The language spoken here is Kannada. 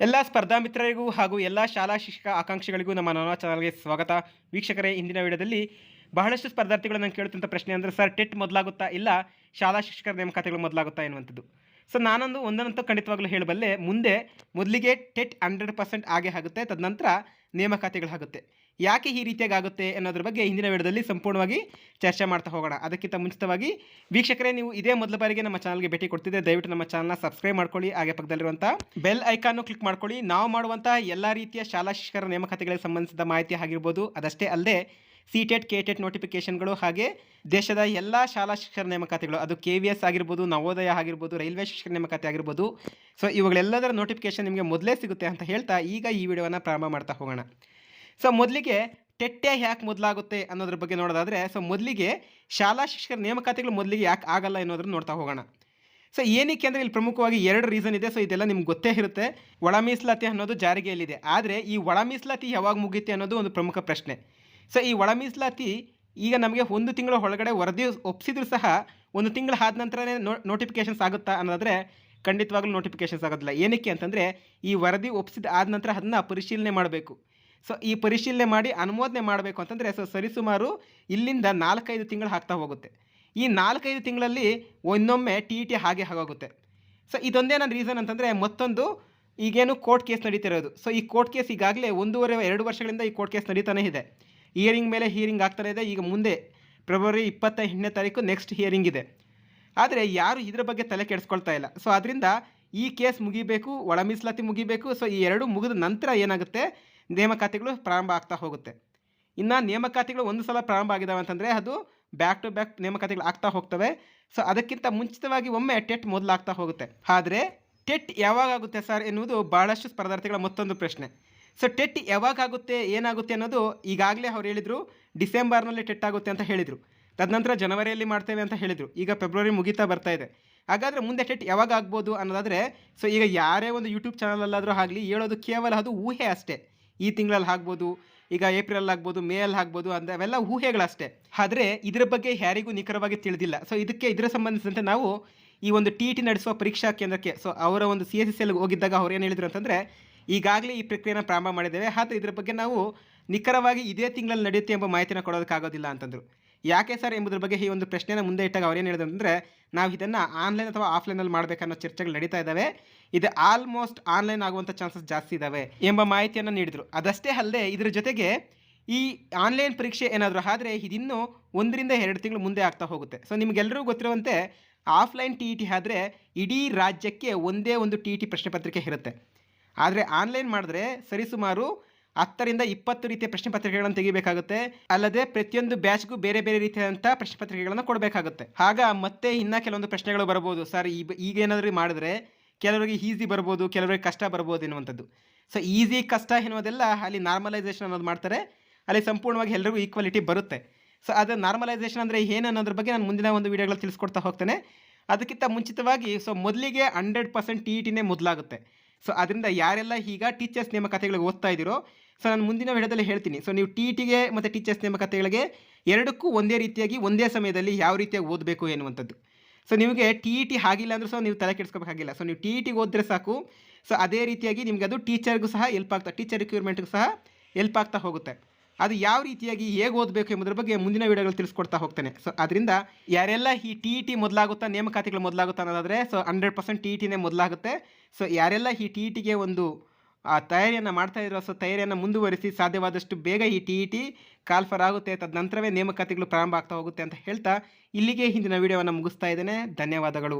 ಎಲ್ಲ ಸ್ಪರ್ಧಾ ಮಿತ್ರರಿಗೂ ಹಾಗೂ ಎಲ್ಲ ಶಾಲಾ ಶಿಕ್ಷಕ ಆಕಾಂಕ್ಷಿಗಳಿಗೂ ನಮ್ಮ ನಾನಾ ಚಾನಲ್ಗೆ ಸ್ವಾಗತ. ವೀಕ್ಷಕರೇ, ಇಂದಿನ ವಿಡಿಯೋದಲ್ಲಿ ಬಹಳಷ್ಟು ಸ್ಪರ್ಧಾರ್ಥಿಗಳು ನಾನು ಕೇಳುತ್ತಂಥ ಪ್ರಶ್ನೆ ಅಂದರೆ, ಸರ್, ಟೆಟ್ ಮೊದಲಾಗುತ್ತಾ ಇಲ್ಲ? ಶಾಲಾ ಶಿಕ್ಷಕರ ನೇಮಕಾತಿಗಳು ಮೊದಲಾಗುತ್ತಾ? ಎನ್ನುವಂಥದ್ದು. ಸೊ ನಾನೊಂದು ಒಂದನಂತೂ ಖಂಡಿತವಾಗಲೂ ಹೇಳಬಲ್ಲೆ, ಮುಂದೆ ಮೊದಲಿಗೆ ಟೆಟ್ ಹಂಡ್ರೆಡ್ ಪರ್ಸೆಂಟ್ ಆಗೇ ಆಗುತ್ತೆ, ತದನಂತರ ನೇಮಕಾತಿಗಳಾಗುತ್ತೆ ಯಾಕೆ ಈ ರೀತಿಯಾಗಿ ಆಗುತ್ತೆ ಅನ್ನೋದ್ರ ಬಗ್ಗೆ ಹಿಂದಿನ ವಿಡಿಯೋದಲ್ಲಿ ಸಂಪೂರ್ಣವಾಗಿ ಚರ್ಚೆ ಮಾಡ್ತಾ ಹೋಗೋಣ. ಅದಕ್ಕಿಂತ ಮುಂಚಿತವಾಗಿ ವೀಕ್ಷಕರೇ, ನೀವು ಇದೇ ಮೊದಲ ಬಾರಿಗೆ ನಮ್ಮ ಚಾನಲ್ಗೆ ಭೇಟಿ ಕೊಡ್ತಿದ್ದೆ ದಯವಿಟ್ಟು ನಮ್ಮ ಚಾನಲ್ನ ಸಬ್ಸ್ಕ್ರೈಬ್ ಮಾಡ್ಕೊಳ್ಳಿ, ಹಾಗೆ ಪಕ್ಕದಲ್ಲಿರುವಂಥ ಬೆಲ್ ಐಕಾನು ಕ್ಲಿಕ್ ಮಾಡ್ಕೊಳ್ಳಿ. ನಾವು ಮಾಡುವಂಥ ಎಲ್ಲ ರೀತಿಯ ಶಾಲಾ ಶಿಕ್ಷಕರ ನೇಮಕಾತಿಗಳಿಗೆ ಸಂಬಂಧಿಸಿದ ಮಾಹಿತಿ ಆಗಿರ್ಬೋದು, ಅದಷ್ಟೇ ಅಲ್ಲದೆ ಸಿ ಟೆಟ್ ಕೆ ಟೆಟ್ ನೋಟಿಫಿಕೇಷನ್ಗಳು ಹಾಗೆ ದೇಶದ ಎಲ್ಲ ಶಾಲಾ ಶಿಕ್ಷಕರ ನೇಮಕಾತಿಗಳು. ಅದು ಕೆ ವಿ ಎಸ್ ಆಗಿರ್ಬೋದು, ನವೋದಯ ಆಗಿರ್ಬೋದು, ರೈಲ್ವೆ ಶಿಕ್ಷಣ ನೇಮಕಾತಿ ಆಗಿರ್ಬೋದು. ಸೊ ಇವುಗಳೆಲ್ಲದರ ನೋಟಿಫಿಕೇಷನ್ ನಿಮಗೆ ಮೊದಲೇ ಸಿಗುತ್ತೆ ಅಂತ ಹೇಳ್ತಾ ಈಗ ಈ ವಿಡಿಯೋವನ್ನು ಪ್ರಾರಂಭ ಮಾಡ್ತಾ ಹೋಗೋಣ. ಸೊ ಮೊದಲಿಗೆ ಟೆಟ್ಟೆ ಯಾಕೆ ಮೊದಲಾಗುತ್ತೆ ಅನ್ನೋದ್ರ ಬಗ್ಗೆ ನೋಡೋದಾದರೆ ಸೊ ಮೊದಲಿಗೆ ಶಾಲಾ ಶಿಕ್ಷಕರ ನೇಮಕಾತಿಗಳು ಮೊದಲಿಗೆ ಯಾಕೆ ಆಗಲ್ಲ ಅನ್ನೋದನ್ನು ನೋಡ್ತಾ ಹೋಗೋಣ. ಸೊ ಏನಕ್ಕೆ ಅಂದರೆ ಇಲ್ಲಿ ಪ್ರಮುಖವಾಗಿ ಎರಡು ರೀಸನ್ ಇದೆ. ಸೊ ಇದೆಲ್ಲ ನಿಮ್ಗೆ ಗೊತ್ತೇ ಇರುತ್ತೆ. ಒಳ ಮೀಸಲಾತಿ ಅನ್ನೋದು ಜಾರಿಗೆಯಲ್ಲಿದೆ ಆದರೆ ಈ ಒಳ ಮೀಸಲಾತಿ ಯಾವಾಗ ಮುಗಿಯುತ್ತೆ ಅನ್ನೋದು ಒಂದು ಪ್ರಮುಖ ಪ್ರಶ್ನೆ. ಸೊ ಈ ಒಳ ಮೀಸಲಾತಿ ಈಗ ನಮಗೆ ಒಂದು ತಿಂಗಳ ಒಳಗಡೆ ವರದಿ ಒಪ್ಪಿಸಿದ್ರು ಸಹ ಒಂದು ತಿಂಗಳು ಆದ ನಂತರನೇ ನೋ ನೋಟಿಫಿಕೇಷನ್ಸ್ ಆಗುತ್ತಾ ಅನ್ನೋದಾದರೆ ಖಂಡಿತವಾಗ್ಲೂ ನೋಟಿಫಿಕೇಷನ್ಸ್ ಆಗೋದಿಲ್ಲ. ಏನಕ್ಕೆ ಅಂತಂದರೆ ಈ ವರದಿ ಒಪ್ಪಿಸಿದ ಆದ ನಂತರ ಅದನ್ನು ಪರಿಶೀಲನೆ ಮಾಡಬೇಕು. ಸೊ ಈ ಪರಿಶೀಲನೆ ಮಾಡಿ ಅನುಮೋದನೆ ಮಾಡಬೇಕು ಅಂತಂದರೆ ಸೊ ಸರಿಸುಮಾರು ಇಲ್ಲಿಂದ ನಾಲ್ಕೈದು ತಿಂಗಳು ಹಾಕ್ತಾ ಹೋಗುತ್ತೆ. ಈ ನಾಲ್ಕೈದು ತಿಂಗಳಲ್ಲಿ ಒಂದೊಮ್ಮೆ ಟಿ ಟಿ ಹಾಗೆ ಆಗೋಗುತ್ತೆ. ಸೊ ಇದೊಂದೇ ನನ್ನ ರೀಸನ್ ಅಂತಂದರೆ ಮತ್ತೊಂದು ಈಗೇನು ಕೋರ್ಟ್ ಕೇಸ್ ನಡೀತಿರೋದು. ಸೊ ಈ ಕೋರ್ಟ್ ಕೇಸ್ ಈಗಾಗಲೇ ಒಂದೂವರೆ, ಎರಡು ವರ್ಷಗಳಿಂದ ಈ ಕೋರ್ಟ್ ಕೇಸ್ ನಡೀತಾನೆ ಇದೆ. ಹಿಯರಿಂಗ್ ಮೇಲೆ ಹಿಯರಿಂಗ್ ಆಗ್ತಾನೆ ಇದೆ. ಈಗ ಮುಂದೆ ಫೆಬ್ರವರಿ ಇಪ್ಪತ್ತ ಎಂಟನೇ ತಾರೀಕು ನೆಕ್ಸ್ಟ್ ಹಿಯರಿಂಗ್ ಇದೆ. ಆದರೆ ಯಾರು ಇದರ ಬಗ್ಗೆ ತಲೆ ಕೆಡಿಸ್ಕೊಳ್ತಾ ಇಲ್ಲ. ಸೊ ಅದರಿಂದ ಈ ಕೇಸ್ ಮುಗಿಬೇಕು, ಒಳ ಮೀಸಲಾತಿ ಮುಗಿಬೇಕು. ಸೊ ಈ ಎರಡು ಮುಗಿದ ನಂತರ ಏನಾಗುತ್ತೆ? ನೇಮಕಾತಿಗಳು ಪ್ರಾರಂಭ ಆಗ್ತಾ ಹೋಗುತ್ತೆ. ಇನ್ನು ನೇಮಕಾತಿಗಳು ಒಂದು ಸಲ ಪ್ರಾರಂಭ ಆಗಿದ್ದಾವೆ ಅಂತಂದರೆ ಅದು ಬ್ಯಾಕ್ ಟು ಬ್ಯಾಕ್ ನೇಮಕಾತಿಗಳು ಆಗ್ತಾ ಹೋಗ್ತವೆ. ಸೊ ಅದಕ್ಕಿಂತ ಮುಂಚಿತವಾಗಿ ಒಮ್ಮೆ ಟೆಟ್ ಮೊದಲಾಗ್ತಾ ಹೋಗುತ್ತೆ. ಆದರೆ, ಟೆಟ್ ಯಾವಾಗ ಆಗುತ್ತೆ ಸರ್ ಎನ್ನುವುದು ಭಾಳಷ್ಟು ಸ್ಪರ್ಧಾರ್ಥಿಗಳ ಮತ್ತೊಂದು ಪ್ರಶ್ನೆ. ಸೊ ಟೆಟ್ ಯಾವಾಗ ಆಗುತ್ತೆ ಏನಾಗುತ್ತೆ ಅನ್ನೋದು ಈಗಾಗಲೇ ಅವ್ರು ಹೇಳಿದರು, ಡಿಸೆಂಬರ್ನಲ್ಲಿ ಟೆಟ್ ಆಗುತ್ತೆ ಅಂತ ಹೇಳಿದರು. ತದನಂತರ ಜನವರಿಯಲ್ಲಿ ಮಾಡ್ತೇವೆ ಅಂತ ಹೇಳಿದರು. ಈಗ ಫೆಬ್ರವರಿ ಮುಗಿತಾ ಬರ್ತಾ ಇದೆ. ಹಾಗಾದರೆ ಮುಂದೆ ಟೆಟ್ ಯಾವಾಗ ಆಗ್ಬೋದು ಅನ್ನೋದಾದರೆ ಸೊ ಈಗ ಯಾರೇ ಒಂದು ಯೂಟ್ಯೂಬ್ ಚಾನಲಲ್ಲಾದರೂ ಆಗಲಿ, ಹೇಳೋದು ಕೇವಲ ಅದು ಊಹೆ ಅಷ್ಟೇ. ಈ ತಿಂಗಳಲ್ಲಿ ಆಗ್ಬೋದು ಈಗ ಏಪ್ರಿಲ್ ಆಗ್ಬೋದು ಮೇ ಅಲ್ಲಿ ಆಗ್ಬೋದು ಅಂದರೆ ಅವೆಲ್ಲ ಊಹೆಗಳಷ್ಟೇ. ಆದರೆ ಇದರ ಬಗ್ಗೆ ಯಾರಿಗೂ ನಿಖರವಾಗಿ ತಿಳಿದಿಲ್ಲ. ಸೊ ಇದಕ್ಕೆ ಇದರ ಸಂಬಂಧಿಸಿದಂತೆ ನಾವು ಈ ಒಂದು ಟಿ ಟಿ ನಡೆಸುವ ಪರೀಕ್ಷಾ ಕೇಂದ್ರಕ್ಕೆ ಸೊ ಅವರ ಒಂದು ಸಿ ಎಸ್ ಎಸ್ ಎಲ್ಗೆ ಹೋಗಿದ್ದಾಗ ಅವ್ರು ಏನು ಹೇಳಿದ್ರು ಅಂತಂದರೆ, ಈಗಾಗಲೇ ಈ ಪ್ರಕ್ರಿಯೆನ ಪ್ರಾರಂಭ ಮಾಡಿದ್ದೇವೆ, ಆದರೆ ಇದರ ಬಗ್ಗೆ ನಾವು ನಿಖರವಾಗಿ ಇದೇ ತಿಂಗಳಲ್ಲಿ ನಡೆಯುತ್ತೆ ಎಂಬ ಮಾಹಿತಿನ ಕೊಡೋದಕ್ಕಾಗೋದಿಲ್ಲ ಅಂತಂದರು. ಯಾಕೆ ಸರ್ ಎಂಬುದ್ರ ಬಗ್ಗೆ ಈ ಒಂದು ಪ್ರಶ್ನೆಯನ್ನು ಮುಂದೆ ಇಟ್ಟಾಗ ಅವ್ರೇನು ಹೇಳಿದ್ರು ಅಂದರೆ, ನಾವು ಇದನ್ನು ಆನ್ಲೈನ್ ಅಥವಾ ಆಫ್ಲೈನಲ್ಲಿ ಮಾಡಬೇಕನ್ನೋ ಚರ್ಚೆಗಳು ನಡೀತಾ ಇದ್ದಾವೆ ಇದು ಆಲ್ಮೋಸ್ಟ್ ಆನ್ಲೈನ್ ಆಗುವಂಥ ಚಾನ್ಸಸ್ ಜಾಸ್ತಿ ಇದ್ದಾವೆ ಎಂಬ ಮಾಹಿತಿಯನ್ನು ನೀಡಿದರು. ಅದಷ್ಟೇ ಅಲ್ಲದೆ ಇದರ ಜೊತೆಗೆ ಈ ಆನ್ಲೈನ್ ಪರೀಕ್ಷೆ ಏನಾದರೂ ಆದರೆ ಇದಿನ್ನೂ ಒಂದರಿಂದ ಎರಡು ತಿಂಗಳು ಮುಂದೆ ಆಗ್ತಾ ಹೋಗುತ್ತೆ. ಸೊ ನಿಮಗೆಲ್ಲರಿಗೂ ಗೊತ್ತಿರುವಂತೆ ಆಫ್ಲೈನ್ ಟಿ ಇ ಟಿ ಆದರೆ ಇಡೀ ರಾಜ್ಯಕ್ಕೆ ಒಂದೇ ಒಂದು ಟಿ ಇ ಟಿ ಪ್ರಶ್ನೆ ಪತ್ರಿಕೆ ಇರುತ್ತೆ. ಆದರೆ ಆನ್ಲೈನ್ ಮಾಡಿದ್ರೆ ಸರಿಸುಮಾರು ಹತ್ತರಿಂದ ಇಪ್ಪತ್ತು ರೀತಿಯ ಪ್ರಶ್ನೆ ಪತ್ರಿಕೆಗಳನ್ನು ತೆಗಿಬೇಕಾಗುತ್ತೆ. ಅಲ್ಲದೆ ಪ್ರತಿಯೊಂದು ಬ್ಯಾಚ್ಗೂ ಬೇರೆ ಬೇರೆ ರೀತಿಯಾದಂಥ ಪ್ರಶ್ನೆ ಪತ್ರಿಕೆಗಳನ್ನು ಕೊಡಬೇಕಾಗುತ್ತೆ. ಆಗ ಮತ್ತೆ ಇನ್ನೂ ಕೆಲವೊಂದು ಪ್ರಶ್ನೆಗಳು ಬರ್ಬೋದು ಸರ್ ಈಗ ಏನಾದ್ರೂ ಮಾಡಿದ್ರೆ ಕೆಲವರಿಗೆ ಈಸಿ ಬರ್ಬೋದು, ಕೆಲವರಿಗೆ ಕಷ್ಟ ಬರ್ಬೋದು ಎನ್ನುವಂಥದ್ದು. ಸೊ, ಈಸಿ ಕಷ್ಟ ಎನ್ನುವುದೆಲ್ಲ ಅಲ್ಲಿ ನಾರ್ಮಲೈಸೇಷನ್ ಅನ್ನೋದು ಮಾಡ್ತಾರೆ. ಅಲ್ಲಿ ಸಂಪೂರ್ಣವಾಗಿ ಎಲ್ಲರಿಗೂ ಈಕ್ವಾಲಿಟಿ ಬರುತ್ತೆ. ಸೊ, ಅದು ನಾರ್ಮಲೈಸೇಷನ್ ಅಂದರೆ ಏನು ಅನ್ನೋದ್ರ ಬಗ್ಗೆ ನಾನು ಮುಂದಿನ ಒಂದು ವೀಡಿಯೋಗಳಲ್ಲಿ ತಿಳಿಸ್ಕೊಡ್ತಾ ಹೋಗ್ತೇನೆ. ಅದಕ್ಕಿಂತ ಮುಂಚಿತವಾಗಿ ಸೊ, ಮೊದಲಿಗೆ ಹಂಡ್ರೆಡ್ ಪರ್ಸೆಂಟ್ ಟಿ ಇ ಟಿನೇ ಮೊದಲಾಗುತ್ತೆ. ಸೊ ಅದರಿಂದ ಯಾರೆಲ್ಲ ಈಗ ಟೀಚರ್ಸ್ ನೇಮಕಾತಿಗಳಿಗೆ ಓದ್ತಾ ಇದ್ದೀರೋ ಸೊ ನಾನು ಮುಂದಿನ ವಿಡಿಯೋದಲ್ಲಿ ಹೇಳ್ತೀನಿ. ಸೊ ನೀವು ಟಿ ಟಿಗೆ ಮತ್ತು ಟೀಚರ್ಸ್ ನೇಮಕತೆಗಳಿಗೆ ಎರಡಕ್ಕೂ ಒಂದೇ ರೀತಿಯಾಗಿ, ಒಂದೇ ಸಮಯದಲ್ಲಿ ಯಾವ ರೀತಿಯಾಗಿ ಓದಬೇಕು ಎನ್ನುವಂಥದ್ದು. ಸೊ ನಿಮಗೆ ಟಿ ಇ ಟಿ ಆಗಿಲ್ಲ ಅಂದರೂ ಸಹ ನೀವು ತಲೆ ಕೆಡಿಸ್ಕೋಬೇಕಾಗಿಲ್ಲ. ಸೊ ನೀವು ಟಿ ಇ ಟಿಗೆ ಓದಿದ್ರೆ ಸಾಕು. ಸೊ ಅದೇ ರೀತಿಯಾಗಿ ನಿಮಗೆ ಅದು ಟೀಚರ್ಗೂ ಸಹ ಹೆಲ್ಪ್ ಆಗ್ತಾ ಟೀಚರ್ ರಿಕ್ರೂಟ್ಮೆಂಟ್ಗೂ ಸಹ ಹೆಲ್ಪ್ ಆಗ್ತಾ ಹೋಗುತ್ತೆ. ಅದು ಯಾವ ರೀತಿಯಾಗಿ ಹೇಗೆ ಓದಬೇಕು ಎಂಬುದರ ಬಗ್ಗೆ ಮುಂದಿನ ವಿಡಿಯೋಗಳು ತಿಳಿಸ್ಕೊಡ್ತಾ ಹೋಗ್ತೇನೆ. ಸೊ ಅದರಿಂದ ಯಾರೆಲ್ಲ ಈ ಟಿ ಇ ಟಿ ಮೊದಲಾಗುತ್ತಾ ನೇಮಕಾತಿಗಳು ಮೊದಲಾಗುತ್ತಾ ಅನ್ನೋದಾದರೆ so hundred percent T E ಟಿನೇ ಮೊದಲಾಗುತ್ತೆ. ಸೊ ಯಾರೆಲ್ಲ ಈ ಟಿ ಇ ಟಿಗೆ ಒಂದು, ಆ, ತಯಾರಿಯನ್ನು ಮಾಡ್ತಾ ಇರೋ ಸೊ ತಯಾರಿಯನ್ನು ಮುಂದುವರಿಸಿ ಸಾಧ್ಯವಾದಷ್ಟು ಬೇಗ ಈ ಟಿ ಇ ಟಿ ಕಾಲ್ಫರ್ ಆಗುತ್ತೆ ತದನಂತರವೇ ನೇಮಕಾತಿಗಳು ಪ್ರಾರಂಭ ಆಗ್ತಾ ಹೋಗುತ್ತೆ ಅಂತ ಹೇಳ್ತಾ ಇಲ್ಲಿಗೆ ಹಿಂದಿನ ವೀಡಿಯೋವನ್ನು ಮುಗಿಸ್ತಾ ಇದ್ದೇನೆ. ಧನ್ಯವಾದಗಳು.